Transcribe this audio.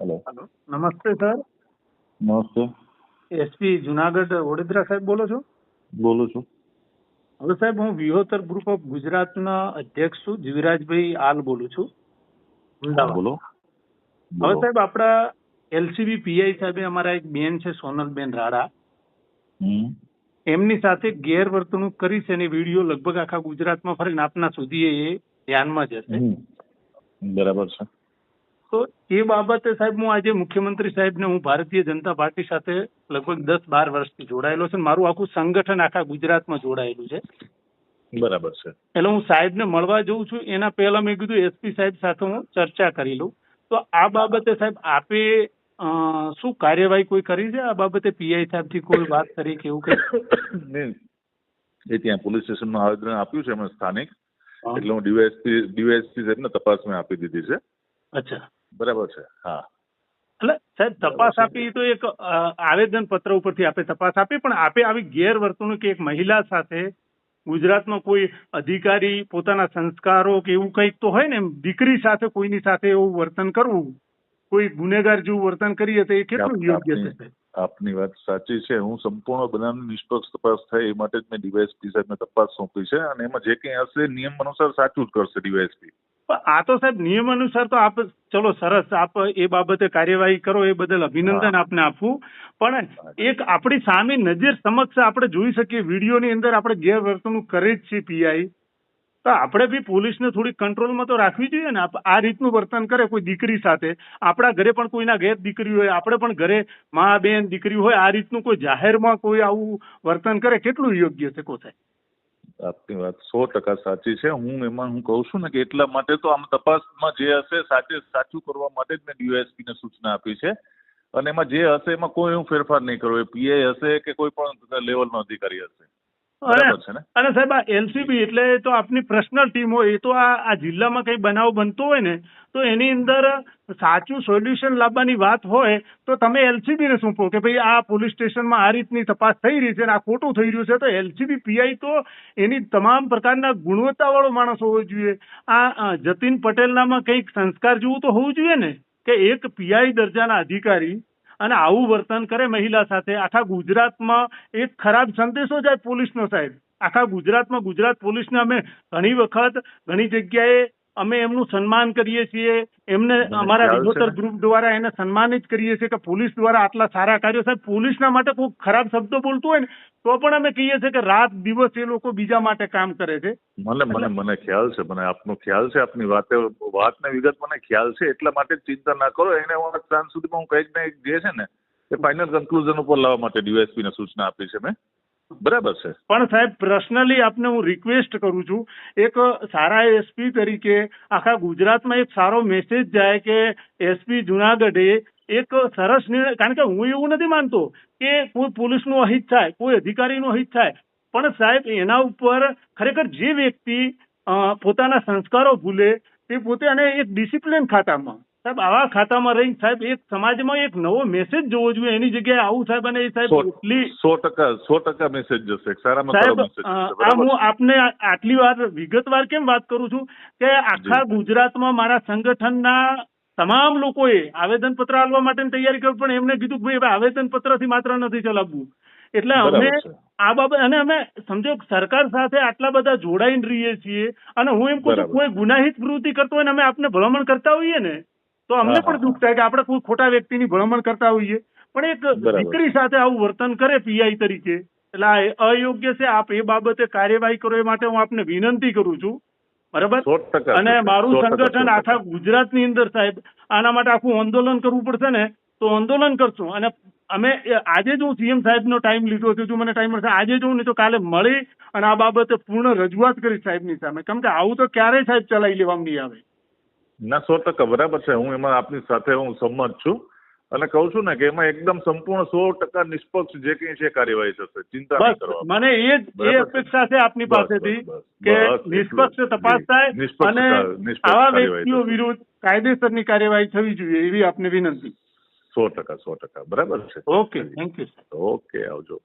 Hello નમસ્તે sir નમસ્તે SP Junagadh Vadodara સાહેબ બોલો છો બોલું છું હવે સાહેબ હું વિહોતર ગ્રુપ ઓફ ગુજરાતના અધ્યક્ષ છું જીવરાજભાઈ આલ બોલું છું બોલો હવે સાહેબ આપણા એલસીબી પીઆઈ સાહેબે અમારા એક બેન છે સોનલબેન રાડા. એમની સાથે ગેરવર્તણૂક કરી છે અને વીડિયો લગભગ આખા ગુજરાતમાં ફરીને આપના સુધી એ ધ્યાનમાં જશે બરાબર છે તો એ બાબતે સાહેબ હું આજે મુખ્યમંત્રી સાહેબને હું ભારતીય જનતા પાર્ટી સાથે લગભગ દસ બાર વર્ષથી જોડાયેલો છું. મારું આખું સંગઠન આખા ગુજરાતમાં જોડાયેલું છે. બરાબર છે. એટલે હું સાહેબને મળવા જઉં છું. એના પહેલા મેં કીધું એસપી સાહેબ સાથે હું ચર્ચા કરી લઉં. તો આ બાબતે સાહેબ આપે શું કાર્યવાહી કોઈ કરી છે? આ બાબતે પીઆઈ સાહેબથી કોઈ વાત કરી કે એવું કંઈ? એ ત્યાં પોલીસ સ્ટેશનમાં આવેદન આપ્યું છે એમણે સ્થાનિક. એટલે હું ડીવાયએસપી ડીવાયએસપી સાહેબને તપાસ મેં આપી દીધી છે. અચ્છા. બરાબર છે હા. એટલે સાહેબ તપાસ આપી તો એક આવેદન પત્ર ઉપરથી આપે તપાસ આપી પણ આપે આવી ગેરવર્તણૂક એક મહિલા સાથે ગુજરાતનો કોઈ અધિકારી પોતાના સંસ્કારો કે એવું કંઈક તો હોય ને દીકરી સાથે કોઈની સાથે એવું વર્તન કરવું કોઈ ગુનેગાર જેવું વર્તન કરીએ તો એ કેટલું યોગ્ય છે આપની- વાત સાચી છે. હું સંપૂર્ણ બનાવની નિષ્પક્ષ તપાસ થાય એ માટે જ મેં ડીવાયએસપી સાહેબને તપાસ સોંપી છે અને એમાં જે કંઈ હશે નિયમ અનુસાર સાચું જ કરશે ડીવાયએસપી. પણ આ તો સાહેબ નિયમ અનુસાર તો આપ ચલો સરસ આપ એ બાબતે કાર્યવાહી કરો એ બદલ અભિનંદન આપને આપવું પણ એક આપણી સામે નજર સમક્ષ આપણે જોઈ શકીએ વિડીયોની અંદર આપણે ગેરવર્તણૂક કરે જ છે પીઆઈ. તો આપણે બી પોલીસને થોડી કંટ્રોલમાં તો રાખવી જોઈએ ને. આ રીતનું વર્તન કરે કોઈ દીકરી સાથે. આપણા ઘરે પણ કોઈના ઘેર દીકરી હોય આપણે પણ ઘરે મા બેન દીકરી હોય આ રીતનું કોઈ જાહેરમાં કોઈ આવું વર્તન કરે કેટલું યોગ્ય છે કો સાહેબ આપની વાત સો ટકા સાચી છે. હું એમાં હું કહું છું ને કે એટલા માટે તો આમ તપાસમાં જે હશે સાચે સાચું કરવા માટે જ મેં ડીવાયએસપી ને સૂચના આપી છે. અને એમાં જે હશે એમાં કોઈ હું ફેરફાર નહીં કરું. એ પીઆઈ હશે કે કોઈ પણ લેવલનો અધિકારી હશે. અને સાહેબ આ એલસીબી એટલે તો આપની પર્સનલ ટીમ હોય એ તો આ જિલ્લામાં કઈ બનાવ બનતો હોય ને તો એની અંદર સાચું સોલ્યુશન લાવવાની વાત હોય તો તમે એલસીબી ને સોંપો કે ભાઈ આ પોલીસ સ્ટેશનમાં આ રીતની તપાસ થઈ રહી છે અને આ ખોટું થઈ રહ્યું છે તો એલસીબી પીઆઈ તો એની તમામ પ્રકારના ગુણવત્તાવાળો માણસ હોવો જોઈએ. આ જતીન પટેલનામાં કંઈક સંસ્કાર જેવું તો હોવું જોઈએ ને કે એક પીઆઈ દરજાના અધિકારી અને આવું વર્તન કરે મહિલા સાથે. આખા ગુજરાતમાં એક ખરાબ સંદેશો જાય પોલીસનો સાહેબ. આખા ગુજરાતમાં ગુજરાત પોલીસને અમે ઘણી વખત ઘણી જગ્યાએ અમે એમનું સન્માન કરીએ છીએ. એમને અમારા વિગોતર ગ્રુપ દ્વારા એને સન્માનિત કરીએ છીએ કે પોલીસ દ્વારા આટલા સારા કાર્યો. સાહેબ પોલીસના માટે કોઈ ખરાબ શબ્દો બોલતું હોય ને તો પણ અમે કહીએ છીએ કે રાત દિવસ એ લોકો બીજા માટે કામ કરે છે. મને મને મને ખ્યાલ છે મને આપનો ખ્યાલ છે આપની વાતે વાતને વિગત મને ખ્યાલ છે એટલા માટે ચિંતા ના કરો. એને હું સાંજ સુધીમાં હું કંઈક ને કંઈક જે છે ને એ ફાઇનલ કન્ક્લુઝન ઉપર લાવવા માટે ડીવાયસપીને સૂચના આપી છે મેં. બરાબર છે. પણ સાહેબ પર્સનલી આપને હું રિક્વેસ્ટ કરું છું, એક સારા એસપી તરીકે આખા ગુજરાતમાં એક સારો મેસેજ જાય કે એસપી જુનાગઢે એક સરસ નિર્ણય, કારણ કે હું એવું નથી માનતો કે કોઈ પોલીસનું અહિત થાય, કોઈ અધિકારીનું અહિત થાય, પણ સાહેબ એના ઉપર ખરેખર જે વ્યક્તિ પોતાના સંસ્કારો ભૂલે તે પોતે અને એક ડિસિપ્લિન ખાતામાં સાહેબ આવા ખાતામાં રહીને સાહેબ એક સમાજમાં એક નવો મેસેજ જોવો જોઈએ. એની જગ્યાએ આવું સાહેબ અને એ સાહેબ એટલી સો ટકા સો ટકા મેસેજ જશે. સાહેબ આ હું આપને આટલી વાર વિગતવાર કેમ વાત કરું છું કે આખા. ગુજરાતમાં મારા સંગઠનના તમામ લોકોએ આવેદન પત્ર આપવા માટેની તૈયારી કરી પણ એમને કીધું કે ભાઈ પત્રથી માત્ર નથી ચલાવવું. એટલે અમે આ બાબત અને અમે સમજો સરકાર સાથે આટલા બધા જોડાઈને રહીએ છીએ. અને હું એમ કહું છું કોઈ ગુનાહિત પ્રવૃત્તિ કરતો હોય ને અમે આપને ભલામણ કરતા હોઈએ ને તો અમને પણ દુઃખ થાય કે આપણે કોઈ ખોટા વ્યક્તિની ભલામણ કરતા હોઈએ. પણ એક દીકરી સાથે આવું વર્તન કરે પીઆઈ તરીકે. એટલે આ અયોગ્ય છે આપ એ બાબતે કાર્યવાહી કરો એ માટે હું આપને વિનંતી કરું છું. બરાબર? અને મારું સંગઠન. આખા ગુજરાતની અંદર સાહેબ આના માટે આખું આંદોલન કરવું પડશે ને તો આંદોલન કરશું. અને અમે આજે જ હું સીએમ સાહેબનો ટાઈમ લીધો છે જો મને ટાઈમ મળશે આજે જ હું નહીં તો કાલે મળી અને આ બાબતે પૂર્ણ રજૂઆત કરીશ સાહેબની સામે. કેમ કે આવું તો ક્યારેય સાહેબ ચલાવી લેવામાં નહીં આવે. ના સો ટકા બરાબર છે. હું એમાં આપની સાથે હું સંમત છું અને કહું છું ને કે એમાં એકદમ સંપૂર્ણ સો ટકા નિષ્પક્ષ જે કંઈ છે કાર્યવાહી થશે. ચિંતા નહીં કરવા મને એ જ એ અપેક્ષા છે આપની પાસેથી કે નિષ્પક્ષ તપાસ થાય અને આવા વ્યક્તિઓ વિરુદ્ધ કાયદેસરની કાર્યવાહી થવી જોઈએ એવી આપને વિનંતી. સો ટકા સો ટકા. બરાબર છે? ઓકે થેન્ક યુ ઓકે આવજો.